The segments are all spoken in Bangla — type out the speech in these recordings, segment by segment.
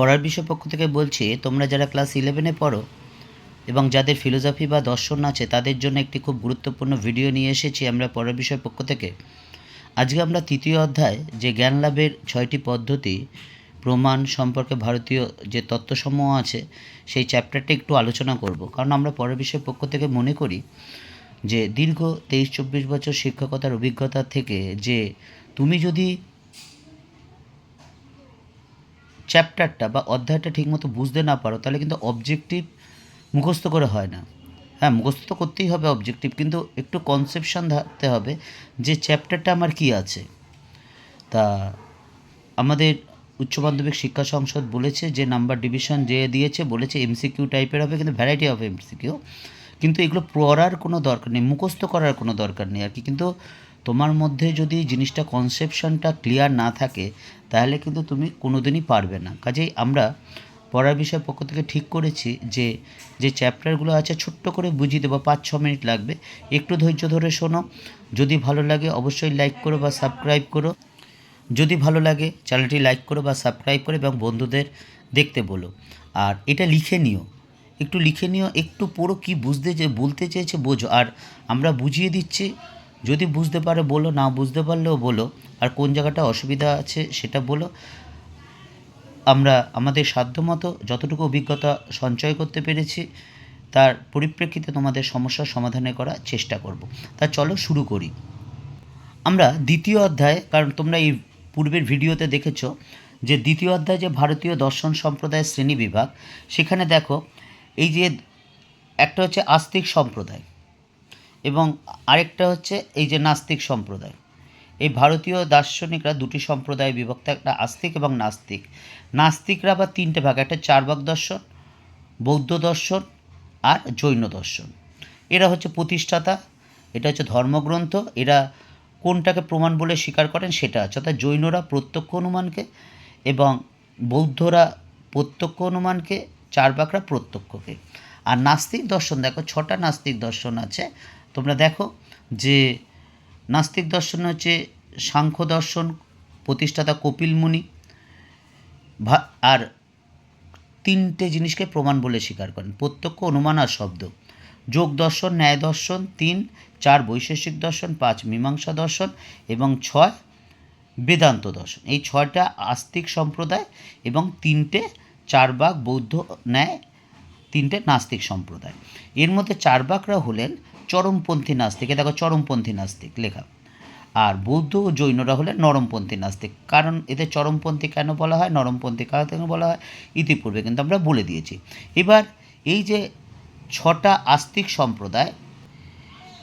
পড়ার বিষয় পক্ষ থেকে বলছি, তোমরা যারা ক্লাস ইলেভেনে পড়ো এবং যাদের ফিলোসফি বা দর্শন আছে, তাদের জন্য একটি খুব গুরুত্বপূর্ণ ভিডিও নিয়ে এসেছি আমরা পড়ার বিষয় পক্ষ থেকে। আজকে আমরা তৃতীয় অধ্যায়, যে জ্ঞান লাভের ছয়টি পদ্ধতি, প্রমাণ সম্পর্কে ভারতীয় যে তত্ত্বসমূহ আছে, সেই চ্যাপ্টারটা একটু আলোচনা করব। কারণ আমরা পরের বিষয় পক্ষ থেকে মনে করি যে দীর্ঘ তেইশ চব্বিশ বছর শিক্ষকতার অভিজ্ঞতা থেকে যে তুমি যদি চ্যাপ্টারটা বা অধ্যায়টা ঠিকমতো বুঝতে না পারো, তাহলে কিন্তু অবজেক্টিভ মুখস্থ করে হয় না। হ্যাঁ মুখস্থ তো করতেই হবে অবজেক্টিভ কিন্তু একটু কনসেপশন থাকতে হবে যে চ্যাপ্টারটা আমার কি আছে। তা আমাদের উচ্চ মাধ্যমিক শিক্ষা সংসদ বলেছে যে নাম্বার ডিভিশন যে দিয়েছে, বলেছে এমসিকিউ টাইপের হবে, কিন্তু ভ্যারাইটি অফ এমসিকিউ কিন্তু এগুলো পড়ার কোনো দরকার নেই, মুখস্থ করার কোনো দরকার নেই আর কি। কিন্তু তোমার মধ্যে যদি জিনিসটা কনসেপশনটা ক্লিয়ার না থাকে তাহলে কিন্তু তুমি কোনোদিনই পারবে না। কাজেই আমরা পড়ার বিষয় পক্ষ থেকে ঠিক করেছি যে যে চ্যাপ্টারগুলো আছে ছোট্ট করে বুঝিয়ে দেবো, পাঁচ, ছ মিনিট লাগবে। একটু ধৈর্য ধরে শোনো। যদি ভালো লাগে অবশ্যই লাইক করো বা সাবস্ক্রাইব করো। যদি ভালো লাগে চ্যানেলটি লাইক করো বা সাবস্ক্রাইব করো এবং বন্ধুদের দেখতে বলো। আর এটা লিখে নিও। একটু লিখে নিও, একটু পুরো কি বুঝতে চে বলতে চেয়েছে বোঝো। আর আমরা বুঝিয়ে দিচ্ছি। যদি বুঝতে পারে বলো, না বুঝতে পারলেও বলো। আর কোন জায়গাটা অসুবিধা আছে সেটা বলো। আমরা, আমাদের সাধ্যমতো যতটুকু অভিজ্ঞতা সঞ্চয় করতে পেরেছি, তার পরিপ্রেক্ষিতে তোমাদের সমস্যার সমাধানে করার চেষ্টা করব। তা চলো শুরু করি। আমরা দ্বিতীয় অধ্যায়, কারণ তোমরা এই পূর্বের ভিডিওতে দেখেছ যে দ্বিতীয় অধ্যায় যে ভারতীয় দর্শন সম্প্রদায়ের শ্রেণি বিভাগ, সেখানে দেখো এই যে একটা হচ্ছে আস্তিক সম্প্রদায় এবং আরেকটা হচ্ছে এই যে নাস্তিক সম্প্রদায়। এই ভারতীয় দার্শনিকরা দুটি সম্প্রদায়ে বিভক্ত, একটা আস্তিক এবং নাস্তিক। নাস্তিকরা আবার তিনটে ভাগ, একটা চারবাক দর্শন, বৌদ্ধ দর্শন আর জৈন দর্শন। এরা হচ্ছে প্রতিষ্ঠাতা, এটা হচ্ছে ধর্মগ্রন্থ, এরা কোনটাকে প্রমাণ বলে স্বীকার করেন সেটা আছে। অর্থাৎ জৈনরা প্রত্যক্ষ অনুমানকে এবং বৌদ্ধরা প্রত্যক্ষ অনুমানকে, চারবাকরা প্রত্যক্ষকে। আর নাস্তিক দর্শন, দেখো ছটা নাস্তিক দর্শন আছে। তোমরা দেখো যে নাস্তিক দর্শন হচ্ছে সাংখ্য দর্শন, প্রতিষ্ঠাতা কপিল মুনি আর তিনটে জিনিসকে প্রমাণ বলে স্বীকার করেন, প্রত্যক্ষ, অনুমান আর শব্দ। যোগ দর্শন, ন্যায় দর্শন, তিন, চার, বৈশেষিক দর্শন, পাঁচ, মীমাংসা দর্শন এবং ছয়, বেদান্ত দর্শন। এই ছয়টা আস্তিক সম্প্রদায় এবং তিনটে চারবাক বৌদ্ধ ন্যায়, তিনটে নাস্তিক সম্প্রদায়। এর মধ্যে চারবাকরা হলেন চরমপন্থী নাস্তিক। এ দেখো চরমপন্থী নাস্তিক লেখা। আর বৌদ্ধ ও জৈনরা হলে নরমপন্থী নাস্তিক। কারণ এদের চরমপন্থী কেন বলা হয়? নরমপন্থী কেন বলা হয়? ইতিপূর্বে কিন্তু আমরা বলে দিয়েছি। এবার এই যে ছটা আস্তিক সম্প্রদায়,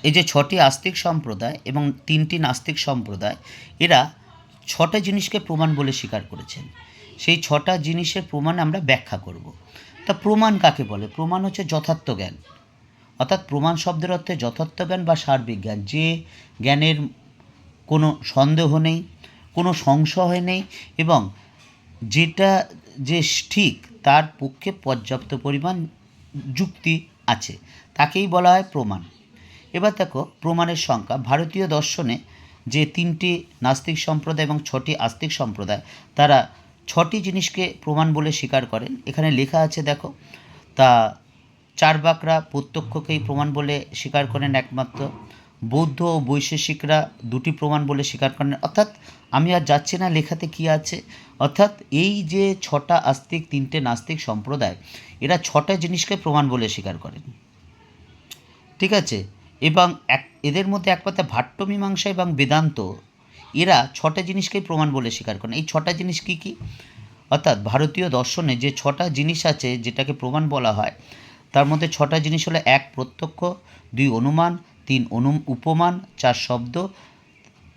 এই যে ছটি আস্তিক সম্প্রদায় এবং তিনটি নাস্তিক সম্প্রদায়, এরা ছটা জিনিসকে প্রমাণ বলে স্বীকার করেছেন। সেই ছটা জিনিসের প্রমাণ আমরা ব্যাখ্যা করব। তা প্রমাণ কাকে বলে? প্রমাণ হচ্ছে যথার্থ জ্ঞান। অর্থাৎ প্রমাণ শব্দের অর্থে যথার্থ জ্ঞান বা সার্বিক জ্ঞান। যে জ্ঞানের কোনো সন্দেহ নেই, কোনো সংশয় নেই এবং যেটা যে ঠিক তার পক্ষে পর্যাপ্ত পরিমাণ যুক্তি আছে, তাকেই বলা হয় প্রমাণ। এবার দেখো প্রমাণের সংখ্যা। ভারতীয় দর্শনে যে তিনটি নাস্তিক সম্প্রদায় এবং ছটি আস্তিক সম্প্রদায়, তারা ছটি জিনিসকে প্রমাণ বলে স্বীকার করেন। এখানে লেখা আছে দেখো, তা চারবাকরা প্রত্যক্ষকেই প্রমাণ বলে স্বীকার করেন একমাত্র। বৌদ্ধ ও বৈশেষিকরা দুটি প্রমাণ বলে স্বীকার করেন। অর্থাৎ আমি আর যাচ্ছি না, লেখাতে কি আছে? অর্থাৎ এই যে ছটা আস্তিক, তিনটে নাস্তিক সম্প্রদায়, এরা ছটা জিনিসকে প্রমাণ বলে স্বীকার করেন। ঠিক আছে? এবং এক, এদের মধ্যে একমাত্র ভাট্ট মীমাংসা এবং বেদান্ত, এরা ছটা জিনিসকেই প্রমাণ বলে স্বীকার করেন। এই ছটা জিনিস কি কি? অর্থাৎ ভারতীয় দর্শনে যে ছটা জিনিস আছে, যেটাকে প্রমাণ বলা হয় তার মধ্যে ছটা জিনিস হলো এক, প্রত্যক্ষ, দুই, অনুমান, তিন অনু উপমান, চার, শব্দ,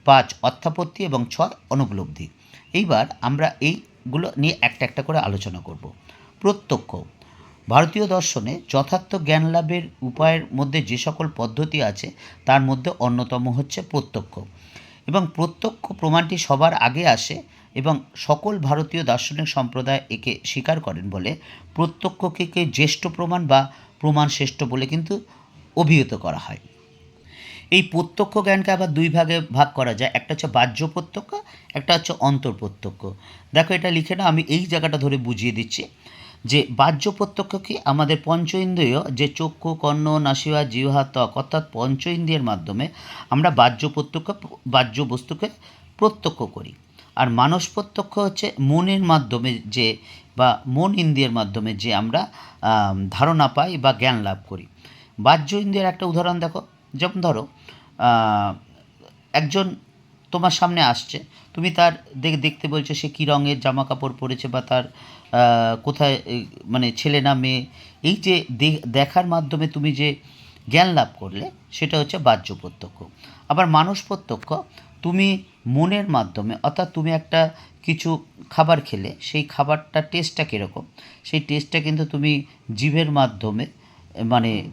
পাঁচ, অর্থাপত্তি এবং ছয়, অনুপলব্ধি। এইবার আমরা এইগুলো নিয়ে একটা একটা করে আলোচনা করব। প্রত্যক্ষ। ভারতীয় দর্শনে যথার্থ জ্ঞান লাভের উপায়ের মধ্যে যে সকল পদ্ধতি আছে, তার মধ্যে অন্যতম হচ্ছে প্রত্যক্ষ। এবং প্রত্যক্ষ প্রমাণটি সবার আগে আসে এবং সকল ভারতীয় দার্শনিক সম্প্রদায় একে স্বীকার করেন বলে প্রত্যক্ষকে কে জ্যেষ্ঠ প্রমাণ বা প্রমাণ শ্রেষ্ঠ বলে কিন্তু অভিহিত করা হয়। এই প্রত্যক্ষ জ্ঞানকে আবার দুই ভাগে ভাগ করা যায়। একটা হচ্ছে বাহ্য প্রত্যক্ষ, একটা হচ্ছে অন্তর প্রত্যক্ষ। দেখো এটা লিখে না, আমি এই জায়গাটা ধরে বুঝিয়ে দিচ্ছি যে বাহ্য প্রত্যক্ষ কি? আমাদের পঞ্চ ইন্দ্রিয় যে চক্ষু, কর্ণ নাসিয়া জিহ্বা, ত্বক, অর্থাৎ পঞ্চ ইন্দ্রিয়ের মাধ্যমে আমরা বাহ্য প্রত্যক্ষ, বাহ্য বস্তুকে প্রত্যক্ষ করি। আর মানস প্রত্যক্ষ হচ্ছে মনের মাধ্যমে যে বা মন ইন্দ্রিয়ের মাধ্যমে যে আমরা ধারণা পাই বা জ্ঞান লাভ করি। বাহ্য ইন্দ্রিয়ের একটা উদাহরণ দেখো। যেমন ধরো একজন তোমার সামনে আসছে, তুমি তার দেখ, দেখতে বলছো সে কী রঙের জামা কাপড় পরেছে বা তার কোথায় মানে ছেলে না মেয়ে। এই যে দেখার মাধ্যমে তুমি যে জ্ঞান লাভ করলে, সেটা হচ্ছে বাহ্য প্রত্যক্ষ। আবার মানস প্রত্যক্ষ তুমি মনের মাধ্যমে, অর্থাৎ তুমি একটা কিছু খাবার খেলে, সেই খাবারটা টেস্টটা কীরকম? সেই টেস্টটা কিন্তু তুমি জিভের মাধ্যমে মানে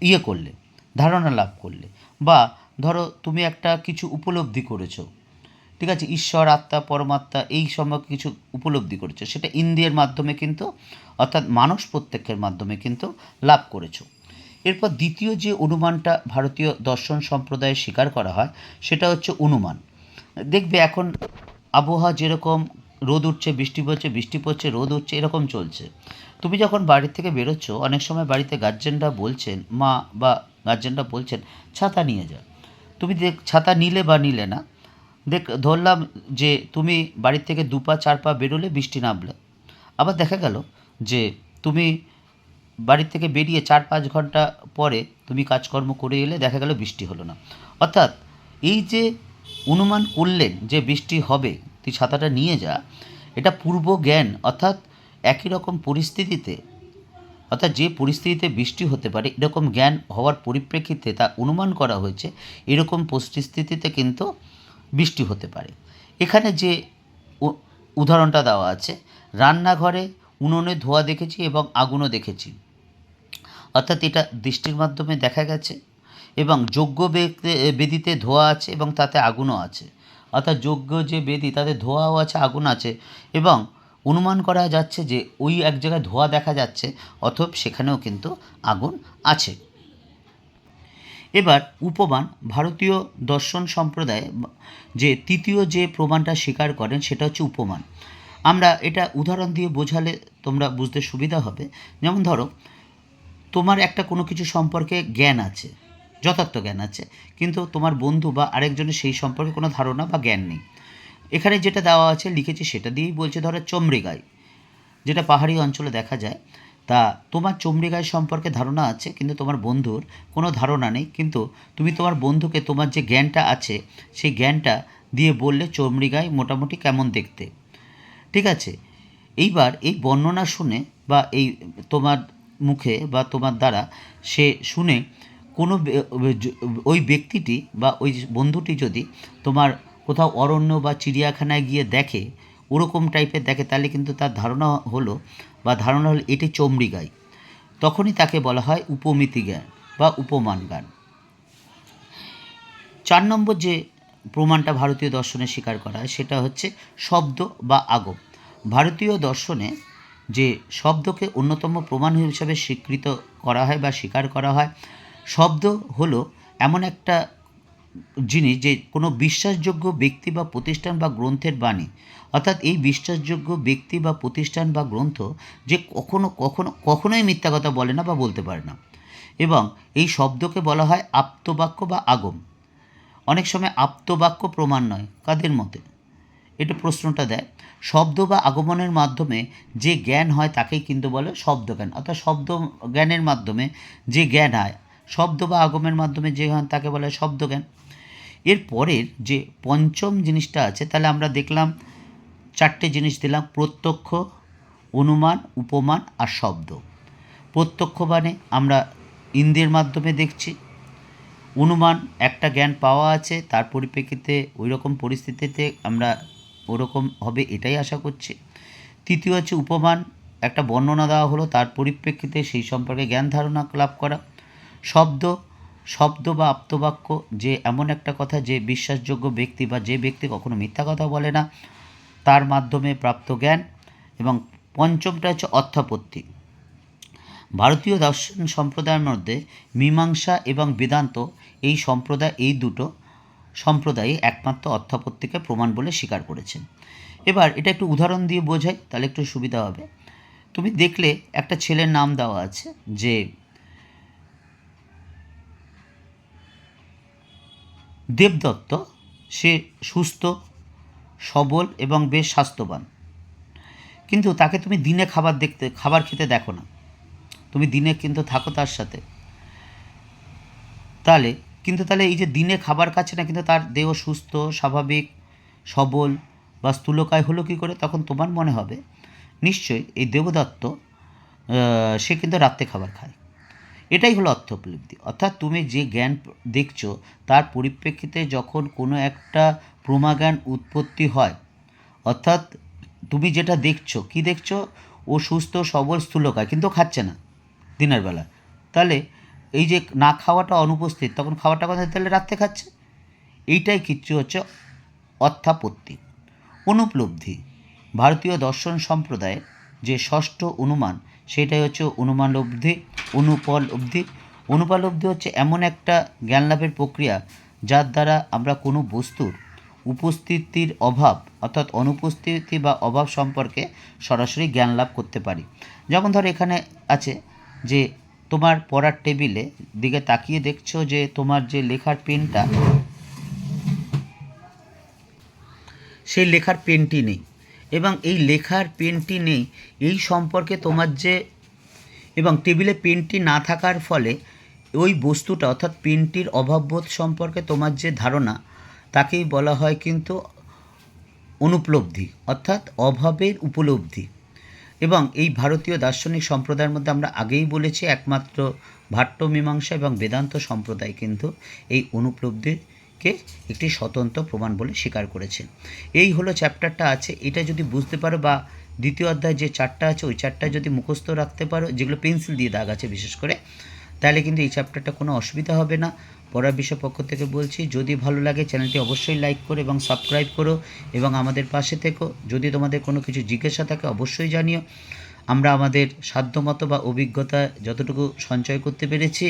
ইয়ে করলে, ধারণা লাভ করলে। বা ধরো তুমি একটা কিছু উপলব্ধি করেছ, ঠিক আছে? ঈশ্বর, আত্মা, পরমাত্মা, এই সময় কিছু উপলব্ধি করেছ, সেটা ইন্দ্রিয়ের মাধ্যমে কিন্তু, অর্থাৎ মানুষ প্রত্যক্ষের মাধ্যমে কিন্তু লাভ করেছ। এরপর দ্বিতীয় যে অনুমানটা ভারতীয় দর্শন সম্প্রদায়ে স্বীকার করা হয়, সেটা হচ্ছে অনুমান। দেখবে এখন আবহাওয়া যেরকম, রোদ উঠছে, বৃষ্টি পড়ছে বৃষ্টি পড়ছে, রোদ উঠছে, এরকম চলছে। তুমি যখন বাড়ি থেকে বেরোচ্ছ, অনেক সময় বাড়িতে গার্জেনরা বলছেন, মা বা গার্জেনরা বলছেন, ছাতা নিয়ে যা। তুমি দেখ, ছাতা নিলে বা নিলে না। দেখ, ধরলাম যে তুমি বাড়ির থেকে দু পা চার পা বেরোলে বৃষ্টি নামলে। আবার দেখা গেল যে তুমি বাড়ির থেকে বেরিয়ে চার পাঁচ ঘণ্টা পরে তুমি কাজকর্ম করে এলে দেখা গেল বৃষ্টি হলো না। অর্থাৎ এই যে অনুমান করলেন যে বৃষ্টি হবে, তুই ছাতাটা নিয়ে যা, এটা পূর্ব জ্ঞান। অর্থাৎ একই রকম পরিস্থিতিতে, অর্থাৎ যে পরিস্থিতিতে বৃষ্টি হতে পারে, এরকম জ্ঞান হওয়ার পরিপ্রেক্ষিতে তা অনুমান করা হয়েছে, এরকম পরিস্থিতিতে কিন্তু বৃষ্টি হতে পারে। এখানে যে উদাহরণটা দেওয়া আছে, রান্নাঘরে উনুনে ধোয়া দেখেছি এবং আগুনও দেখেছি। অর্থাৎ এটা দৃষ্টির মাধ্যমে দেখা গেছে এবং বে- বেদিতে ধোয়া আছে এবং তাতে আগুনও আছে। অর্থাৎ যজ্ঞ যে বেদি, তাতে ধোঁয়াও আছে, আগুন আছে এবং অনুমান করা যাচ্ছে যে ওই এক জায়গায় ধোঁয়া দেখা যাচ্ছে, অথব সেখানেও কিন্তু আগুন আছে। এবার উপমান ভারতীয় দর্শন সম্প্রদায়, যে তৃতীয় যে প্রমাণটা স্বীকার করেন সেটা হচ্ছে উপমান। আমরা এটা উদাহরণ দিয়ে বোঝালে তোমরা বুঝতে সুবিধা হবে। যেমন ধরো তোমার একটা কোনো কিছু সম্পর্কে জ্ঞান আছে, যথার্থ জ্ঞান আছে, কিন্তু তোমার বন্ধু বা আরেকজনের সেই সম্পর্কে কোনো ধারণা বা জ্ঞান নেই। এখানে যেটা দেওয়া আছে, লিখেছি সেটা দিয়েই বলছে, ধরো চমড়িগাই যেটা পাহাড়ি অঞ্চলে দেখা যায়। তা তোমার চমড়িগাই সম্পর্কে ধারণা আছে, কিন্তু তোমার বন্ধুর কোনো ধারণা নেই, কিন্তু তুমি তোমার বন্ধুকে তোমার যে জ্ঞানটা আছে, সেই জ্ঞানটা দিয়ে বললে চমড়িগাই মোটামুটি কেমন দেখতে। ঠিক আছে? এইবার এই বর্ণনা শুনে বা এই তোমার মুখে বা তোমার দ্বারা সে শুনে কোনো ওই ব্যক্তিটি বা ওই বন্ধুটি যদি তোমার কোথাও অরণ্য বা চিড়িয়াখানায় গিয়ে দেখে, ওরকম টাইপের দেখে, তাহলে কিন্তু তার ধারণা হলো বা ধারণা হলো এটি চমড়ি গাই। তখনই তাকে বলা হয় উপমিতি জ্ঞান বা উপমান গান চার নম্বর যে প্রমাণটা ভারতীয় দর্শনে স্বীকার করা হয়, সেটা হচ্ছে শব্দ বা আগম। ভারতীয় দর্শনে যে শব্দকে অন্যতম প্রমাণ হিসেবে স্বীকৃত করা হয় বা স্বীকার করা হয়। শব্দ হলো এমন একটা জিনিস যে কোনো বিশ্বাসযোগ্য ব্যক্তি বা প্রতিষ্ঠান বা গ্রন্থের বাণী। অর্থাৎ এই বিশ্বাসযোগ্য ব্যক্তি বা প্রতিষ্ঠান বা গ্রন্থ যে কখনো কখনো, কখনোই মিথ্যা কথা বলে না বা বলতে পারে না। এবং এই শব্দকে বলা হয় আপ্তবাক্য বা আগম। অনেক সময় আপ্তবাক্য প্রমাণ নয়, কাদের মতে? এটা প্রশ্নটা দেয়। শব্দ বা আগমনের মাধ্যমে যে জ্ঞান হয় তাকেই কিন্তু বলে শব্দ জ্ঞান অর্থাৎ শব্দ জ্ঞানের মাধ্যমে যে জ্ঞান হয়, শব্দ বা আগমের মাধ্যমে যে জ্ঞান তাকে বলে শব্দ জ্ঞান এর পরের যে পঞ্চম জিনিসটা আছে, তাহলে আমরা দেখলাম, চারটে জিনিস দিলাম, প্রত্যক্ষ, অনুমান, উপমান আর শব্দ। প্রত্যক্ষ মানে আমরা ইন্দ্রের মাধ্যমে দেখছি। অনুমান, একটা জ্ঞান পাওয়া আছে, তার পরিপ্রেক্ষিতে ওই রকম পরিস্থিতিতে আমরা ওরকম হবে এটাই আশা করছি। তৃতীয় হচ্ছে উপমান। একটা বর্ণনা দেওয়া হলো, তার পরিপ্রেক্ষিতে সেই সম্পর্কে জ্ঞান ধারণা লাভ করা। শব্দ শব্দ বা আপ্তবাক্য, যে এমন একটা কথা, যে বিশ্বাসযোগ্য ব্যক্তি বা যে ব্যক্তি কখনো মিথ্যা কথা বলে না, তার মাধ্যমে প্রাপ্ত জ্ঞান। এবং পঞ্চমটা হচ্ছে অর্থাপত্তি। ভারতীয় দর্শন সম্প্রদায়ের মধ্যে মীমাংসা এবং বেদান্ত, এই সম্প্রদায়, এই দুটো সম্প্রদায়ে একমাত্র অর্থাপত্তিকে প্রমাণ বলে স্বীকার করেছেন। এবার এটা একটু উদাহরণ দিয়ে বোঝাই, তাহলে একটু সুবিধা হবে। তুমি দেখলে একটা ছেলের নাম দেওয়া আছে যে দেবদত্ত, সে সুস্থ, সবল এবং বেশ স্বাস্থ্যবান। কিন্তু তাকে তুমি দিনে খাবার দেখতে, খাবার খেতে দেখো না। তুমি দিনে কিন্তু থাকো তার সাথে। তাহলে কিন্তু তাহলে এই যে দিনে খাবার খাচ্ছে না, কিন্তু তার দেহ সুস্থ, স্বাভাবিক, সবল বা স্থূলকায় হলো কী করে, তখন তোমার মনে হবে, নিশ্চয়ই এই দেবদত্ত সে কিন্তু রাত্রে খাবার খায়। এটাই হলো অর্থ উপলব্ধি অর্থাৎ তুমি যে জ্ঞান দেখছ, তার পরিপ্রেক্ষিতে যখন কোনো একটা প্রমাজ্ঞান উৎপত্তি হয়, অর্থাৎ তুমি যেটা দেখছ, কি দেখছ? ও সুস্থ, সবল, স্থূলকায়, কিন্তু খাচ্ছে না দিনের বেলা। তাহলে এই যে না খাওয়াটা অনুপস্থিত, তখন খাওয়াটা কথা তাহলে রাত্রে খাচ্ছে। এইটাই কিছু হচ্ছে অর্থাপত্তি। অনুপলব্ধি, ভারতীয় দর্শন সম্প্রদায়ের যে ষষ্ঠ অনুমান, সেটাই হচ্ছে অনুমানলব্ধি, অনুপলব্ধি। অনুপলব্ধি হচ্ছে এমন একটা জ্ঞান লাভের প্রক্রিয়া যার দ্বারা আমরা কোনো বস্তুর উপস্থিতির অভাব, অর্থাৎ অনুপস্থিতি বা অভাব সম্পর্কে সরাসরি জ্ঞান লাভ করতে পারি। যেমন ধর এখানে আছে যে তোমার পড়ার টেবিলে দিকে তাকিয়ে দেখছ যে তোমার যে লেখার পেনটা, সেই লেখার পেনটি নেই। এবং এই লেখার পেনটি নেই, এই সম্পর্কে তোমার যে, এবং টেবিলে পেনটি না থাকার ফলে ওই বস্তুটা, অর্থাৎ পেনটির অভাববোধ সম্পর্কে তোমার যে ধারণা, তাকেই বলা হয় কিন্তু অনুপলব্ধি, অর্থাৎ অভাবের উপলব্ধি। এবং এই ভারতীয় দার্শনিক সম্প্রদায়ের মধ্যে আমরা আগেই বলেছি একমাত্র ভাট্ট মীমাংসা এবং বেদান্ত সম্প্রদায় কিন্তু এই অনুপলব্ধিকে একটি স্বতন্ত্র প্রমাণ বলে স্বীকার করেছেন। এই হলো চ্যাপ্টারটা আছে, এটা যদি বুঝতে পারো বা দ্বিতীয় অধ্যায় যে চারটা আছে, ওই চারটা যদি মুখস্থ রাখতে পারো, যেগুলো পেন্সিল দিয়ে দাগ আছে বিশেষ করে তাহলে কিন্তু এই চ্যাপ্টারটা কোনো অসুবিধা হবে না। পড়ার বিষয় পক্ষ থেকে বলছি, যদি ভালো লাগে চ্যানেলটি অবশ্যই লাইক করো এবং সাবস্ক্রাইব করো এবং আমাদের পাশে থেকো। যদি তোমাদের কোনো কিছু জিজ্ঞাসা থাকে অবশ্যই জানিও। আমরা আমাদের সাধ্যমতো বা অভিজ্ঞতা যতটুকু সঞ্চয় করতে পেরেছি,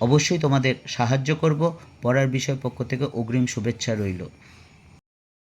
অবশ্যই তোমাদের সাহায্য করব। পড়ার বিষয় পক্ষ থেকে অগ্রিম শুভেচ্ছা রইল।